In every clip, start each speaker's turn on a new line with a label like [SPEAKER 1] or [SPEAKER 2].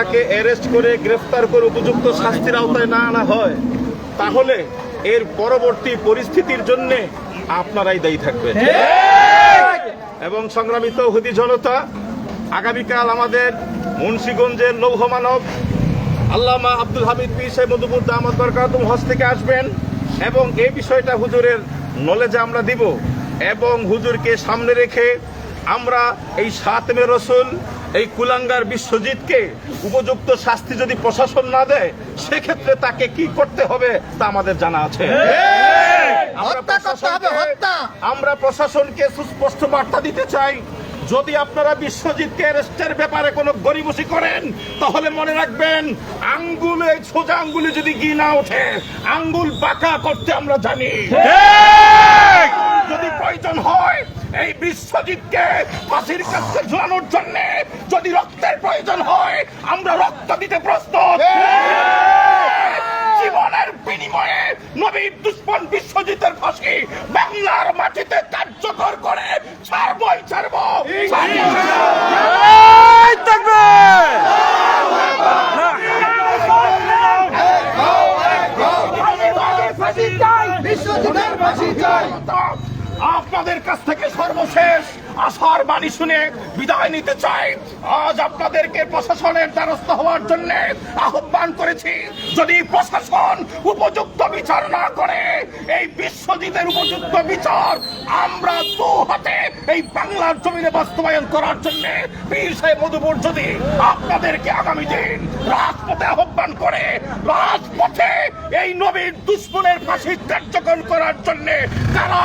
[SPEAKER 1] তাকে অ্যারেস্ট করে গ্রেফতার করে উপযুক্ত শাস্তির আওতায় না আনা হয়, তাহলে এর পরবর্তী পরিস্থিতির জন্য আপনারাই দায়ী থাকবেন। এবং সংগ্রামিত হুদি জনতা, আগামীকাল আমাদের মুন্সীগঞ্জের লৌহ মানব আল্লামা আব্দুল হামিদ পীর সাহেব মধুপুর দামদ বরকাতুম হজ থেকে আসবেন এবং এই বিষয়টা হুজুরের নলেজে আমরা দিব এবং হুজুরকে সামনে রেখে আমরা এই সাতমে রসুল এই কুলাঙ্গার বিশ্বজিৎকে উপযুক্ত শাস্তি যদি প্রশাসন না দেয় সেক্ষেত্রে তাকে কি করতে হবে তা আমাদের জানা আছে। আমরা প্রশাসনকে- আমরা প্রশাসনকে সুস্পষ্ট বার্তা দিতে চাই। যদি আপনারা বিশ্বজিৎকে অ্যারেস্টের ব্যাপারে কোনো গরিবসি করেন তাহলে মনে রাখবেন আঙ্গুলে সোজা আঙ্গুলে যদি গি না ওঠে আঙ্গুল বাঁকা করতে আমরা জানি। যদি প্রয়োজন হয় এই বিশ্বজিৎকে ফাঁসির কাছে ঝুলানোর জন্য যদি রক্তের প্রয়োজন হয় আমরা রক্ত দিতে প্রস্তুত জীবনের বিনিময়ে নবীর দুশ্মন বিশ্বজিতের ফাঁসি বাংলার মাটিতে কার্যকর করে ছাড়বই ছাড়ব
[SPEAKER 2] বিশ্বজিতের ফাঁসি চাই
[SPEAKER 1] আপনাদের কাছ থেকে সর্বশেষ আশার বাণী শুনে বিদায় নিতে চাই। আজ আপনাদেরকে প্রশাসনের দ্বারস্থ হওয়ার জন্য আহ্বান করেছি, যদি প্রশাসন উপযুক্ত বিচার না করে, এই বিশ্বজিতের উপযুক্ত বিচার আমরা দু হাতে এই বাংলার জমিনে বাস্তবায়ন করার জন্য বীর সাহেব মধুপুর যদি আপনাদেরকে আগামী দিন রাজপথে আহ্বান করে, রাজপথে এই নবীর দুশ্মনের ফাঁসি কার্যকর করার জন্য কারা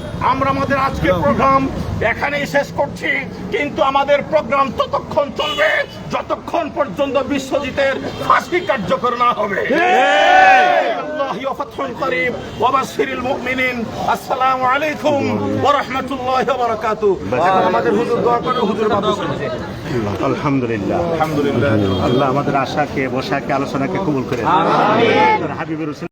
[SPEAKER 1] আমরা আমাদের আজকের প্রোগ্রাম এখানেই শেষ করছি কিন্তু আমাদের প্রোগ্রাম ততক্ষণ চলবে যতক্ষণ পর্যন্ত বিশ্বজিতের ফাঁসি কার্যকর না হবে। আল্লাহ ফাতহুল করিম ওয়া বাশশিরিল মুমিনিন আসসালামু আলাইকুম ওয়া রাহমাতুল্লাহি ওয়া বারাকাতুহু। আমাদের হুজুর দোয়া করে হুজুর
[SPEAKER 3] আলহামদুলিল্লাহ।
[SPEAKER 1] আলহামদুলিল্লাহ।
[SPEAKER 3] আল্লাহ আমাদের আশাকে বসাকে আলোচনাকে কবুল করে হাবিবের